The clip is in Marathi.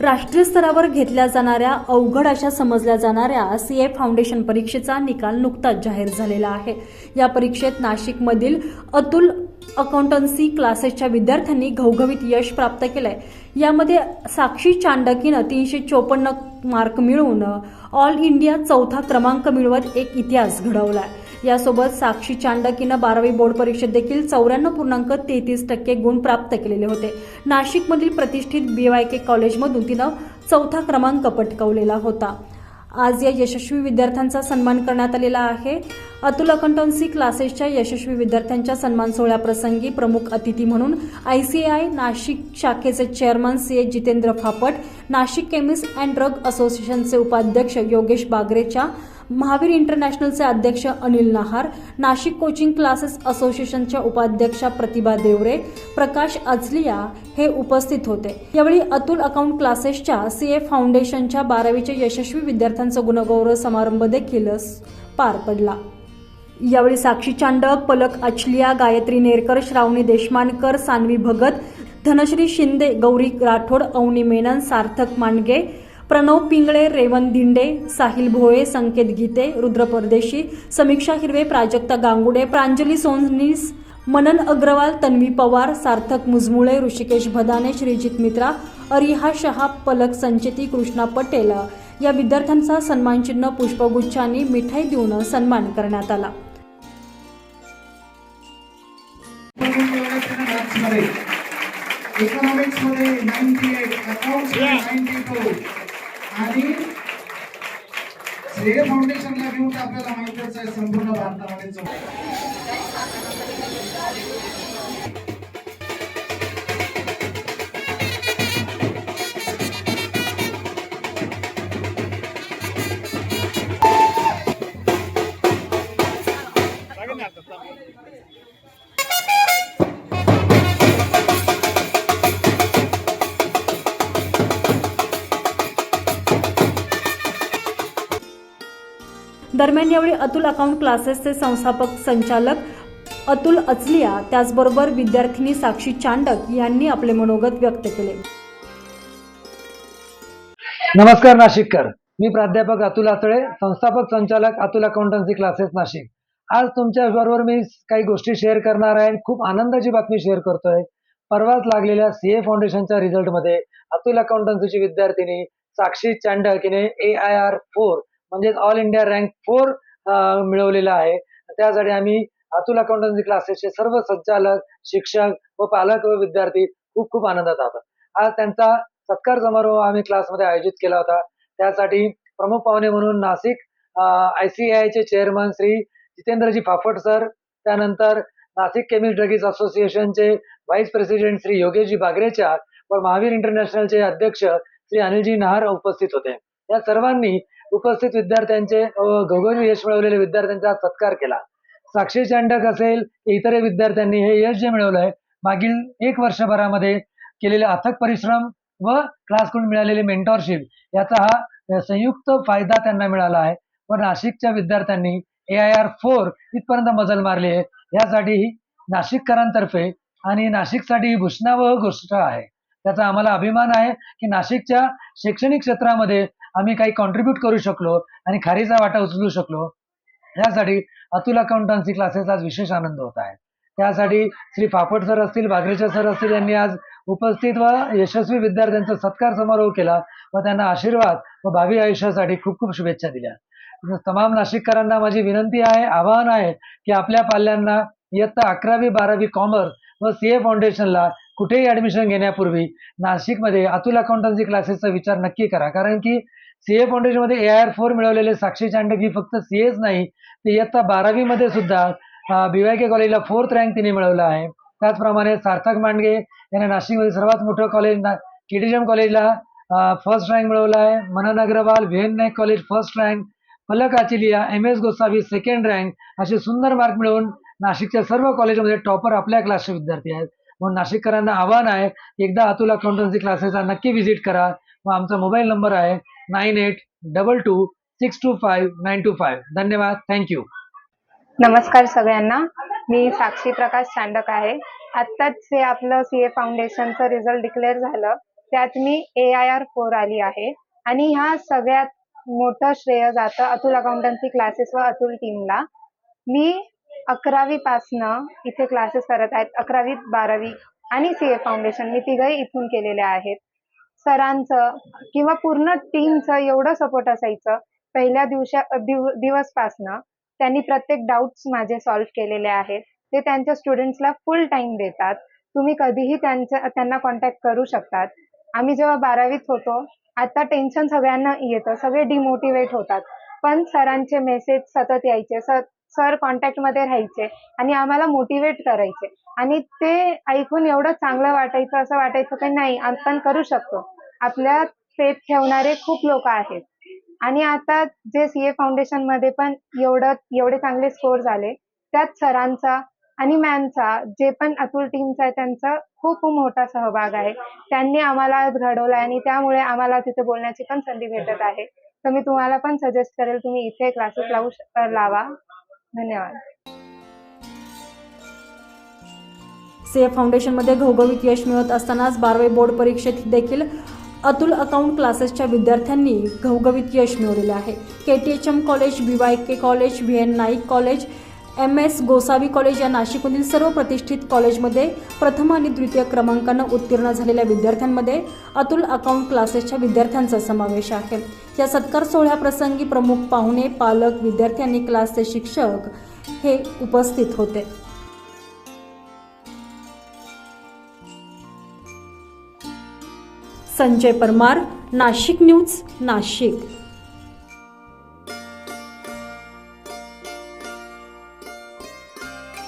राष्ट्रीय स्तरावर घेतल्या जाणाऱ्या अवघड अशा समजल्या जाणाऱ्या सी ए फाउंडेशन परीक्षेचा निकाल नुकताच जाहीर झालेला आहे. या परीक्षेत नाशिकमधील अतुल अकाउंटन्सी क्लासेसच्या विद्यार्थ्यांनी घवघवीत यश प्राप्त केलंय. यामध्ये साक्षी चांडकीनं तीनशे चोपन्न मार्क मिळवून ऑल इंडिया चौथा क्रमांक मिळवत एक इतिहास घडवला आहे यासोबत साक्षी चांडकीनं बारावी बोर्ड परीक्षेत देखील चौऱ्याण्णव पूर्णांक तेहतीस टक्के गुण प्राप्त केलेले होते. नाशिकमधील प्रतिष्ठित बी वाय के कॉलेजमधून तिनं चौथा क्रमांक पटकवलेला होता. आज या यशस्वी विद्यार्थ्यांचा सन्मान करण्यात आलेला आहे. अतुल अकंटन्सी क्लासेसच्या यशस्वी विद्यार्थ्यांच्या सन्मान सोहळ्याप्रसंगी प्रमुख अतिथी म्हणून आय सी आय नाशिक शाखेचे chairman C A Jitendra Phapat Nashik chemist and drug असोसिएशनचे उपाध्यक्ष योगेश बागरेच्या महावीर इंटरनॅशनलचे अध्यक्ष अनिल नहार नाशिक कोचिंग क्लासेस असोसिएशनच्या उपाध्यक्षा प्रतिभा देवरे प्रकाश अजलिया हे उपस्थित होते. यावेळी अतुल अकाउंट क्लासेसच्या सी ए फाउंडेशनच्या बारावीच्या यशस्वी विद्यार्थ्यांचा गुणगौरव समारंभ देखील पार पडला. यावेळी साक्षी चांडक पलक अचलिया गायत्री नेरकर श्रावणी देशमानकर सान्वी भगत धनश्री शिंदे गौरी राठोड अवनी मेनन सार्थक मांडगे प्रणव पिंगळे रेवन दिंडे साहिल भोळे संकेत गीते रुद्र परदेशी समीक्षा हिरवे प्राजक्ता गांगुडे प्रांजली सोननीस मनन अग्रवाल तन्वी पवार सार्थक मुजमुळे ऋषिकेश भदाने श्रीजित मित्रा अरिहा शहा पलक संचेती कृष्णा पटेल. या विद्यार्थ्यांचा सन्मानचिन्ह पुष्पगुच्छांनी मिठाई देऊन सन्मान करण्यात आला. इकॉनॉमिक्समध्ये ninety eight accounts ninety two आणि श्रेय फाउंडेशनला घेऊन आपल्याला माहितीच आहे संपूर्ण भारतामध्ये दरम्यान यावेळी अतुल अकाउंट क्लासेसचे संस्थापक संचालक अतुल अचलिया त्याचबरोबर विद्यार्थिनी साक्षी चांडक यांनी आपले मनोगत व्यक्त केले. नमस्कार नाशिककर. मी प्राध्यापक अतुल आचळे संस्थापक संचालक अतुल अकाउंटन्सी क्लासेस नाशिक. आज तुमच्या बरोबर मी काही गोष्टी शेअर करणार आहे खूप आनंदाची बातमी शेअर करतोय. परवाच लागलेल्या सीए फाउंडेशनच्या रिझल्टमध्ये अतुल अकाउंटन्सीची विद्यार्थिनी साक्षी चांडक हिने ए आय आर फोर म्हणजेच ऑल इंडिया रँक फोर मिळवलेला आहे. त्यासाठी आम्ही अतुल अकाउंटन्सी क्लासेसचे सर्व संचालक शिक्षक व पालक व विद्यार्थी खूप खूप आनंदात आहोत. आज त्यांचा सत्कार समारोह आम्ही क्लासमध्ये आयोजित केला होता. त्यासाठी प्रमुख पाहुणे म्हणून नाशिक आय सी चे चेअरमन श्री जितेंद्रजी फाफट सर त्यानंतर नाशिक केमिस्ट ड्रगीज असोसिएशनचे व्हाईस प्रेसिडेंट श्री योगेशजी बागरेच्या व महावीर इंटरनॅशनलचे अध्यक्ष श्री अनिलजी नहार उपस्थित होते. या सर्वांनी उपस्थित विद्यार्थ्यांचे व यश मिळवलेल्या विद्यार्थ्यांचा सत्कार केला. साक्षी चांडक असेल इतर विद्यार्थ्यांनी हे यश जे मिळवलं आहे मागील एक वर्षभरामध्ये केलेले अथक परिश्रम व क्लासकडून मिळालेली मेंटॉरशिप याचा हा संयुक्त फायदा त्यांना मिळाला आहे. व नाशिकच्या विद्यार्थ्यांनी ए आय आर फोर इथपर्यंत मजल मारली आहे. यासाठी नाशिककरांतर्फे आणि नाशिकसाठी ही भूषणावह गोष्ट आहे. त्याचा आम्हाला अभिमान आहे की नाशिकच्या शैक्षणिक क्षेत्रामध्ये आम्ही काही कॉन्ट्रीब्यूट करू शकलो आणि खारीचा वाटा उचलू शकलो. यासाठी अतुल अकाउंटन्सी क्लासेस आज विशेष आनंद होत आहे त्यासाठी श्री फापट सर असतील बागरेच्या सर असतील यांनी आज उपस्थित व यशस्वी विद्यार्थ्यांचा सत्कार समारोह केला व त्यांना आशीर्वाद व भावी आयुष्यासाठी खूप खूप शुभेच्छा दिल्या. तमाम नाशिककरांना माझी विनंती आहे आवाहन आहे की आपल्या पाल्यांना इयत्ता अकरावी बारावी कॉमर्स व सी ए फाउंडेशनला कुठेही ऍडमिशन घेण्यापूर्वी नाशिकमध्ये अतुल अकाउंटन्सी क्लासेसचा विचार नक्की करा. कारण की सीए फाउंडेशनमध्ये ए आय आर फोर मिळवलेले साक्षी चांडक ही फक्त सी एच नाही ते इयत्ता बारावीमध्ये सुद्धा बी वाय के कॉलेजला फोर्थ रँक तिने मिळवला आहे. त्याचप्रमाणे सार्थक मांडगे यांना नाशिकमध्ये सर्वात मोठं कॉलेज ना केडीएम कॉलेजला फर्स्ट रँक मिळवला आहे. Manan Agrawal VN Naik college first rank Palak Achiliya M S Gosavi second rank असे सुंदर मार्क मिळवून नाशिकच्या सर्व कॉलेजमध्ये टॉपर आपल्या क्लासचे विद्यार्थी आहेत. म्हणून नाशिककरांना आव्हान आहे एकदा अतुल अकाउंटन्सी क्लासेसला नक्की व्हिजिट करा. व आमचा मोबाईल नंबर आहे nine eight double two six two five nine two five. धन्यवाद. थँक्यू नमस्कार सगळ्यांना. मी साक्षी प्रकाश चांडक आहे. आत्ताच हे आपलं सी ए फाउंडेशनचं रिझल्ट डिक्लेअर झालं त्यात मी ए आय आर फोर आली आहे. आणि ह्या सगळ्यात मोठं श्रेय जातं अतुल अकाउंटन्सी क्लासेस व अतुल टीमला मी अकरावी पासनं इथे क्लासेस करत आहेत अकरावी बारावी आणि सी ए फाउंडेशन मी तिघही इथून केलेले आहेत. सरांचं किंवा पूर्ण टीमचं एवढं सपोर्ट असायचं. पहिल्या दिवसा दिव दिवसपासनं त्यांनी प्रत्येक डाऊट्स माझे सॉल्व्ह केलेले आहेत. ते त्यांच्या स्टुडंट्सला फुल टाइम देतात. तुम्ही कधीही त्यांच्या त्यांना कॉन्टॅक्ट करू शकतात. आम्ही जेव्हा बारावीत होतो आता टेन्शन सगळ्यांना येतं. सगळे डिमोटिवेट होतात. पण सरांचे मेसेज सतत यायचे. सर सर कॉन्टॅक्टमध्ये राहायचे आणि आम्हाला मोटिवेट करायचे. आणि ते ऐकून एवढं चांगलं वाटायचं असं वाटायचं की नाही आपण करू शकतो. आपल्या फेथ ठेवणारे खूप लोक आहेत. आणि आता जे सी ए फाउंडेशनमध्ये पण एवढं एवढे चांगले स्कोर झाले त्यात सरांचा आणि मॅमचा जे पण अतुल टीमचा आहे त्यांचा खूप मोठा सहभाग आहे. त्यांनी आम्हाला आज आणि त्यामुळे आम्हाला तिथे बोलण्याची पण संधी भेटत आहे. तर मी तुम्हाला पण सजेस्ट करेल तुम्ही इथे क्लासेस लावू लावा. धन्यवाद. सी ए फाउंडेशनमध्ये घवघवीत यश मिळत असतानाच बारावी बोर्ड परीक्षेत देखील अतुल अकाउंट क्लासेसच्या विद्यार्थ्यांनी घवघवीत यश मिळवलेले आहे. K T H M college B Y K college V N Naik college M S Gosavi college या नाशिकमधील सर्व प्रतिष्ठित कॉलेजमध्ये प्रथम आणि द्वितीय क्रमांकानं उत्तीर्ण झालेल्या विद्यार्थ्यांमध्ये अतुल अकाउंट क्लासेसच्या विद्यार्थ्यांचा समावेश आहे. या सत्कार सोहळ्याप्रसंगी प्रमुख पाहुणे पालक विद्यार्थी आणि क्लासचे शिक्षक हे उपस्थित होते. संजय परमार नाशिक न्यूज नाशिक.